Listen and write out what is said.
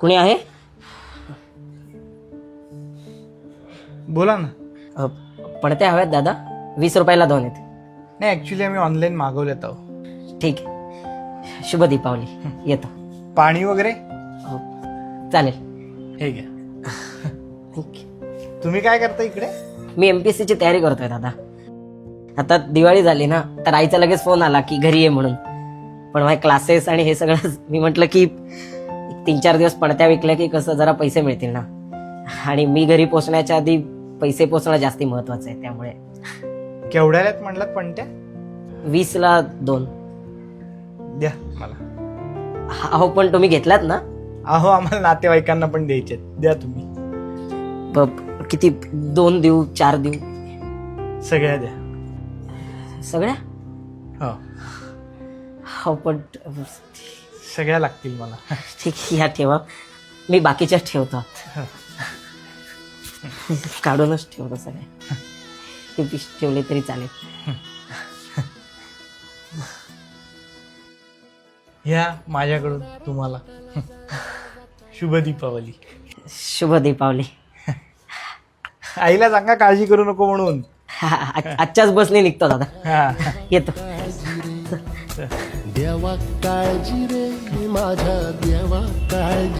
कुणी आहे? बोला ना. अ, पडत्या हव्यात दादा वीस रुपयाला दोन आहेत. नाही ऍक्च्युली आम्ही ऑनलाईन मागवलेत आहो ठीक आहे. शुभ दीपावली. येतो. पाणी वगैरे? अ, चालेल. हे घ्या. You. तुम्ही काय करता इकडे? मी एमपीएससी ची तयारी करतोय दादा. आता दिवाळी झाली ना तर आईचा लगेच फोन आला की घरी ये म्हणून. पण माझे क्लासेस आणि हे सगळं मी म्हटलं की तीन चार दिवस पडत्या विकल्या की कसं जरा पैसे मिळतील ना. आणि मी घरी पोचण्याच्या आधी पैसे पोचणं जास्ती महत्वाचं आहे त्यामुळे. केवढ्या म्हणलात पण त्या? वीसला दोन. द्या मला. अहो पण तुम्ही घेतलात ना? अहो आम्हाला नातेवाईकांना पण द्यायचे द्या तुम्ही. ब- किती? दोन देऊ चार देऊ? सगळ्या द्या. सगळ्या? हो. हो पण सगळ्या लागतील मला. ठीक ह्या ठेवा. मी बाकीच्या ठेवतो. काढूनच ठेवतो सगळ्या. हे पिश ठेवले तरी चालेल. ह्या माझ्याकडून तुम्हाला. शुभ दीपावली. शुभ दीपावली. आईला सांगा काळजी करू नको म्हणून. आजच्याच बसने निघतो दादा. हा. येतो. देवा काळजी रे. माझ्या देवा काळजी